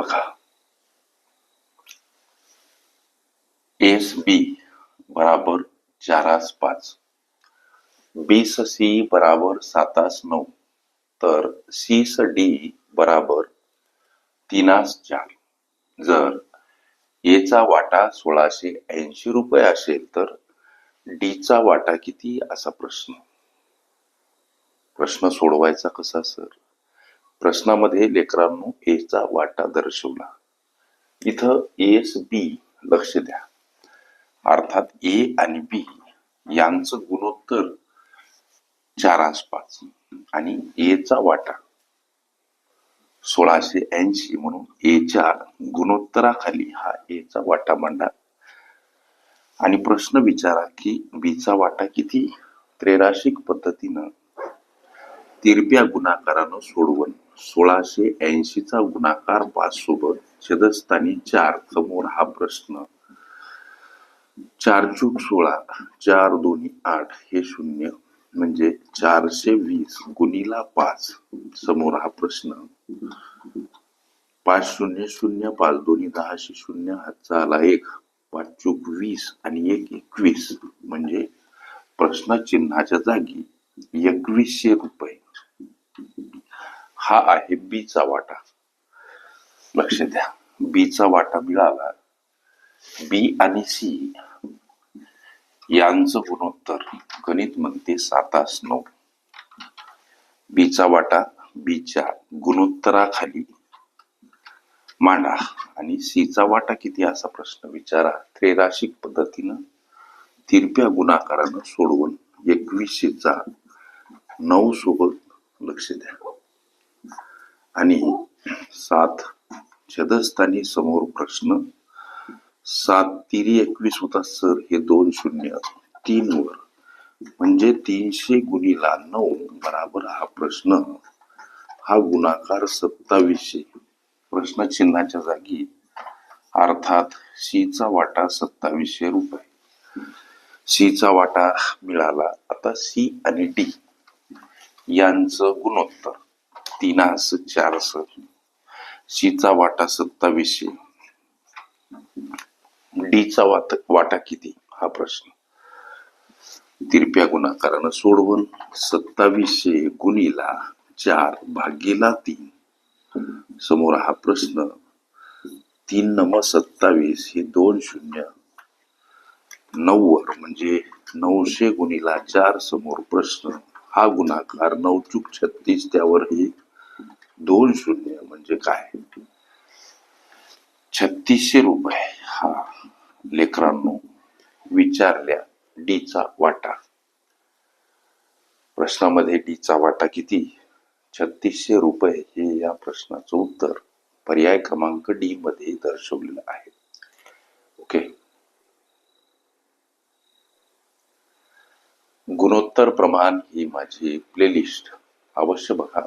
बघा. एस बी बराबर चारास पाच. बीस सी बराबर सातास नऊ. तर सीस डी बराबर तीनास चार. जर एचा वाटा सोळाशे ऐंशी रुपये असेल तर डीचा वाटा किती? असा प्रश्न. प्रश्न सोडवायचा कसा सर? प्रश्नामध्ये लेकरांनो एचा वाटा दर्शवला. इथं एस बी लक्ष द्या. अर्थात ए आणि बी यांचं गुणोत्तर चार आसपास आणि एचा वाटा सोळाशे ऐंशी म्हणून एच्या गुणोत्तराखाली हा एचा वाटा मांडा. आणि प्रश्न विचारा की बीचा वाटा किती? त्रेराशिक पद्धतीनं तिरप्या गुणाकारानं सोडवण. सोळाशे ऐंशीचा गुणाकार पाच सोबत छेदस्थानी चार समोर हा प्रश्न. चार चूक सोळा चार दोन्ही आठ हे शून्य म्हणजे चारशे वीस गुणीला पाच समोर हा प्रश्न. पाच शून्य शून्य पाच दोन्ही दहाशे शून्य हातचा आला एक. पाच चूक वीस आणि एक एकवीस म्हणजे प्रश्न चिन्हाच्या जागी एकवीसशे रुपये. हा आहे बीचा वाटा. लक्ष द्या. बीचा वाटा मिळाला. बी आणि सी यांचं गुणोत्तर. गणित म्हणते सातास नऊ. बीचा वाटा बीच्या गुणोत्तराखाली. मांडा आणि सीचा वाटा किती असा प्रश्न विचारा. त्रेराशिक पद्धतीनं तिरप्या गुणाकारानं सोडवून एकवीसशेचा नऊ सोबत लक्ष द्या. आणि सात छदस्थानी समोर प्रश्न सात तिरी एकवीस होता सर हे दोन शून्य तीन वर म्हणजे तीनशे गुणीला नऊ बराबर हा प्रश्न हा गुणाकार सत्तावीसशे. प्रश्न चिन्हाच्या जागी अर्थात सीचा वाटा सत्तावीसशे रुपये. सीचा वाटा मिळाला आता सी आणि डी. यांचं गुणोत्तर. तीनास चारस सीचा वाटा सत्तावीसशे. डीचा वाट वाटा किती? हा प्रश्न. तिरप्या गुणाकारानं सोडवून सत्तावीसशे गुणीला चार भागीला तीन. समोर हा प्रश्न. तीन नम सत्तावीस हे दोन शून्य. नव्वद म्हणजे नऊशे गुणीला चार समोर प्रश्न. हा गुणाकार नऊ चूक छत्तीस त्यावर हे दोन शून्य म्हणजे काय? छत्तीसशे रुपये. हा. लेकरांनो विचारल्या डीचा वाटा. प्रश्नामध्ये डीचा वाटा किती? छत्तीसशे रुपये हे या प्रश्नाचं उत्तर पर्याय क्रमांक डी मध्ये दर्शवलेलं आहे. ओके. गुणोत्तर प्रमाण ही माझी प्लेलिस्ट अवश्य बघा.